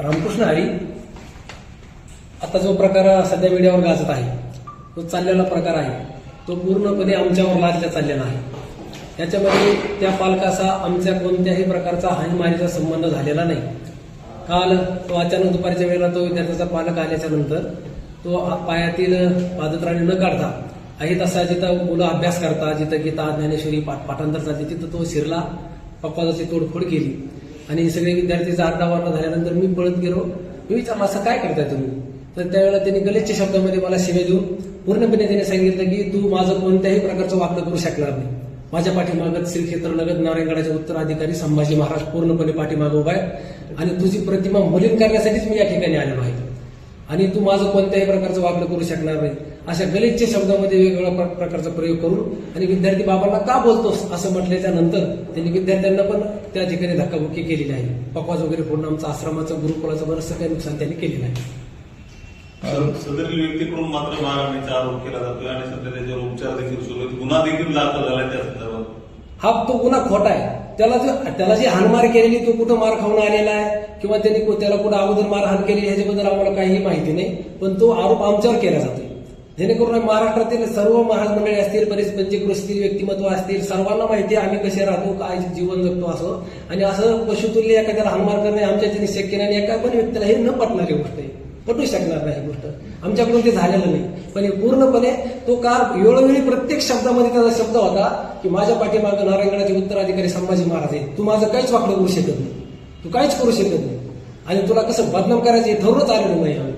रामकृष्ण हरी आता जो प्रकार सध्या मीडियावर गाजत आहे तो चाललेला प्रकार आहे तो पूर्णपणे आमच्यावर लादल्या चाललेला आहे. त्याच्यामध्ये त्या पालकाचा आमच्या कोणत्याही प्रकारचा हानमारीचा संबंध झालेला नाही. काल तो अचानक दुपारच्या वेळेला तो विद्यार्थ्याचा पालक आल्याच्यानंतर तो पायातील पादत्राणी न काढता आहे तसा जिथं मुलं अभ्यास करता जिथं गीता ज्ञानेश्वरी पाठ पाठांतर चालते तिथं तो शिरला पप्पाची तोडफोड केली. आणि हे सगळे विद्यार्थी आरडावारडा झाल्यानंतर मी पळत गेलो मी विचारलं असं काय करताय तुम्ही? तर त्यावेळेला त्यांनी गलिच्छ शब्दामध्ये मला शिवे देऊन पूर्णपणे त्याने सांगितलं की तू माझं कोणत्याही प्रकारचं वापर करू शकणार नाही. माझ्या पाठीमागत श्री लगत नारायणगडाचे उत्तराधिकारी संभाजी महाराज पूर्णपणे पाठीमागं उभा आहे आणि तुझी प्रतिमा मुलीन करण्यासाठीच मी या ठिकाणी आलेलो आहे. आणि तू माझं कोणत्याही प्रकारचं वागणं करू शकणार नाही. अशा गलिच्छ शब्दामध्ये वेगवेगळ्या प्र- प्रकारचा प्रयोग करून आणि विद्यार्थी बाबांना का बोलतोस असं म्हटल्याच्या नंतर त्यांनी विद्यार्थ्यांना पण त्या ठिकाणी धक्काबुक्की केलेली आहे. पकवाज वगैरे फोडून आमचं आश्रमाचं गुरुकुलाचं बरंचसं काही नुकसान त्यांनी केलेलं आहे. सर- सदरील व्यक्तीकडून मात्र मारहाणीचा आरोप केला जातोय आणि सध्या त्याच्यावर उपचार देखील सुरू आहेत. गुन्हा देखील दाखल झालाय त्या संदर्भात. हा तो गुन्हा खोटा आहे. त्याला जो त्याला जी हाणमार केलेली तो कुठं मार खाऊन आलेला आहे? किंवा त्यांनी त्याला कुठं अगोदर मारहाण केली ह्याच्याबद्दल आम्हाला काहीही माहिती नाही. पण तो आरोप आमच्यावर केला जातोय. जेणेकरून महाराष्ट्रातील सर्व महाराज मंडळी असतील बरेच पंचकृषीतील व्यक्तिमत्व असतील सर्वांना माहिती आहे आम्ही कसे राहतो काय जीवन जगतो असं. आणि असं पशुतुल्य एखाद्याला हाणमार करणे आमच्या त्यांनी शक्य नाही आणि एका पण व्यक्तीला हे न पटणारी गोष्ट आहे. पटू शकणार नाही गोष्ट. आमच्याकडून ते झालेलं नाही. पण हे पूर्णपणे तो काळ वेळोवेळी प्रत्येक शब्दामध्ये त्याचा शब्द होता की माझ्या पाठीमागं नारायणगडाचे उत्तराधिकारी संभाजी महाराज आहे तू माझं काहीच वाकडं करू शकत नाही. तू काहीच करू शकत नाही. आणि तुला कसं बदनाम करायचं हे ठरवूनच आलेलं नाही आम्ही.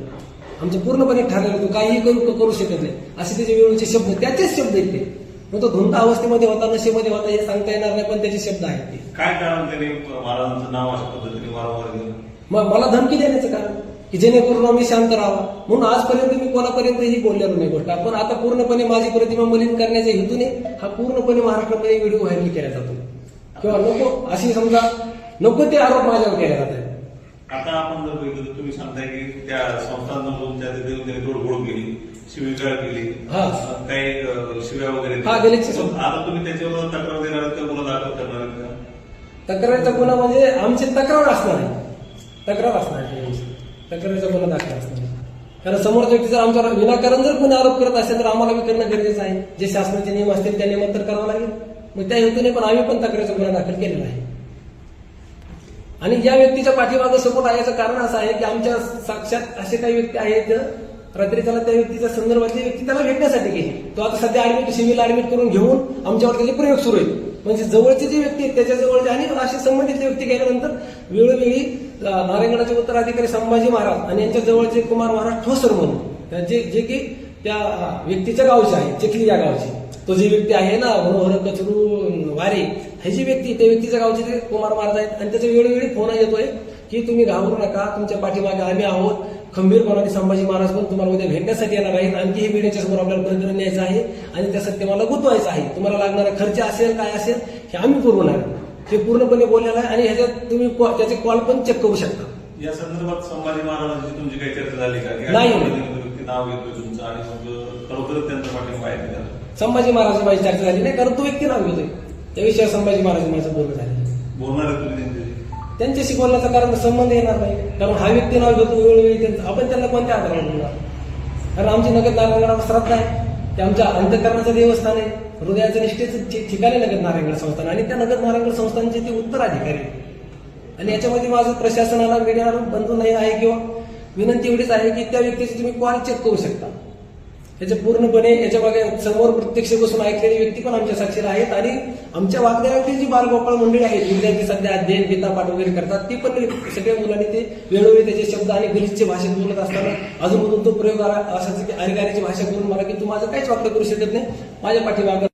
आमचं पूर्णपणे ठरलेलं तू काहीही करू करू शकत नाही. असे त्याचे वेळोचे शब्द त्याचेच शब्द आहेत ते. मग तो धुंद अवस्थेमध्ये होता नशेमध्ये होता हे सांगता येणार नाही पण त्याचे शब्द आहेत ते. काय कारण त्यांनी महाराजांचं नाव अशा पद्धतीने वारंवार मग मला धमकी देण्याचं कारण? की जेणेकरून आम्ही शांत राहावा? म्हणून आजपर्यंत मी कोणापर्यंत ही बोललेलो नाही गोष्ट. पण आता पूर्णपणे माझी प्रतिमा मलिन करण्याच्या हेतूने हा पूर्णपणे महाराष्ट्रामध्ये व्हिडिओ व्हायरल केला जातो. किंवा नको अशी समजा नको ते आरोप माझ्यावर केले जात आहेत आता आपण जर बघितलं तुम्ही सांगताय की त्या संस्थांमधून त्या तिथे त्यांनी तोडफोड केली शिवीगाळ केली हा. काही शिव्या वगैरे हा. आता तुम्ही त्याच्यावर तक्रार देणार आहेत का गुन्हा दाखल करणार आहेत का तक्रारीचा गुन्हा म्हणजे आमची तक्रार असणार आहे तक्रार असणार आहे आमची. तक्रारीचा गुन्हा दाखल असणार आहे. कारण समोरचा व्यक्ती जर आमच्यावर विनाकारण जर कोणी आरोप करत असेल तर आम्हाला बी करणं गरजेचं आहे जे शासनाचे नियम असतील त्या नियमात तर करावं लागेल मग त्या हेतूने पण आम्ही पण तक्रारीचा गुन्हा दाखल केलेला आहे आणि या व्यक्तीच्या पाठीमागं सपोर्ट आहे याचं कारण असं आहे की आमच्या साक्षात असे काही व्यक्ती आहेत रात्री त्याला त्या व्यक्तीच्या संदर्भातली व्यक्ती त्याला भेटण्यासाठी गेली तो आता सध्या ऍडमिट सिव्हिल ऍडमिट करून घेऊन आमच्यावर त्याचे प्रयोग सुरू आहेत. म्हणजे जवळचे जे व्यक्ती आहेत त्याच्या जवळचे आणि असे संबंधित व्यक्ती गेल्यानंतर वेळोवेळी नारायणगडाचे उत्तराधिकारी संभाजी महाराज आणि यांच्या जवळचे कुमार महाराज ठोसर म्हणून जे जे की त्या व्यक्तीच्या गावचे आहे चिखली या गावचे. तो जी व्यक्ती आहे ना मनोहर कचरू वारे हे जी व्यक्ती त्या व्यक्तीच्या गावचे ते कुमार महाराज आहेत आणि त्याचा वेळोवेळी फोन येतोय की तुम्ही घाबरू नका तुमच्या पाठीमागे आम्ही आहोत. खंबीरपणाने संभाजी महाराज पण तुम्हाला उद्या भेटण्यासाठी येणार आहेत. आणखी हे मीडियाच्या समोर आपल्याला प्रकरण न्यायचं आहे आणि त्या सत्यमाला गुंतवायचं आहे. तुम्हाला लागणारा खर्च असेल काय असेल हे आम्ही पुरवणार हे पूर्णपणे बोललेलं आहे आणि ह्याच्यात तुम्ही त्याचे कॉल पण चेक करू शकता. या संदर्भात संभाजी महाराजांची तुमची काही चर्चा झाली का? नाही. तो नाव घेतोय तुमचं आणि मग खरोखरच त्यांचा पाठिंबा आहे का? त्याला? संभाजी महाराज माझी चर्चा झाली नाही कारण तो व्यक्ती नाव घेतोय. त्या विषयावर संभाजी महाराज माझं बोलणं झालं. बोलणार त्यांच्याशी बोलण्याचा कारण संबंध येणार नाही. कारण हा व्यक्ती नाव घेतो वेळोवेळी त्यांचं. आपण त्यांना कोणत्या आधारावर बोलणार? कारण आमची नगद नारायणगडावर श्रद्धा आहे ते आमच्या अंतकरणाचं देवस्थान आहे. हृदयाचं निष्ठेचं ठिकाण आहे नगद नारायणगड संस्थान आणि त्या नगद नारायणगड संस्थानचे ते उत्तराधिकारी. आणि याच्यामध्ये माझं प्रशासनाला मीडियाला बंधू नाही आहे किंवा विनंती एवढीच आहे की त्या व्यक्तीची तुम्ही कॉल चेक करू शकता. याच्या पूर्णपणे याच्या मागे समोर प्रत्यक्ष बसून ऐकलेली व्यक्ती पण आमच्या साक्षीला आहेत आणि आमच्या वागण्यावरती जी बालगोपाळ मंडळी आहेत विद्यार्थी सध्या अध्ययन गीतापाठ वगैरे करतात ती पण सगळ्या मुलांनी ते वेळोवेळी त्याचे शब्द आणि गलिच्छ भाषेत बोलत असताना अजून तो प्रयोग असायचा की अधिकाऱ्याची भाषा करून मला की तू माझं काहीच वाक्य करू शकत नाही माझ्या पाठीमागं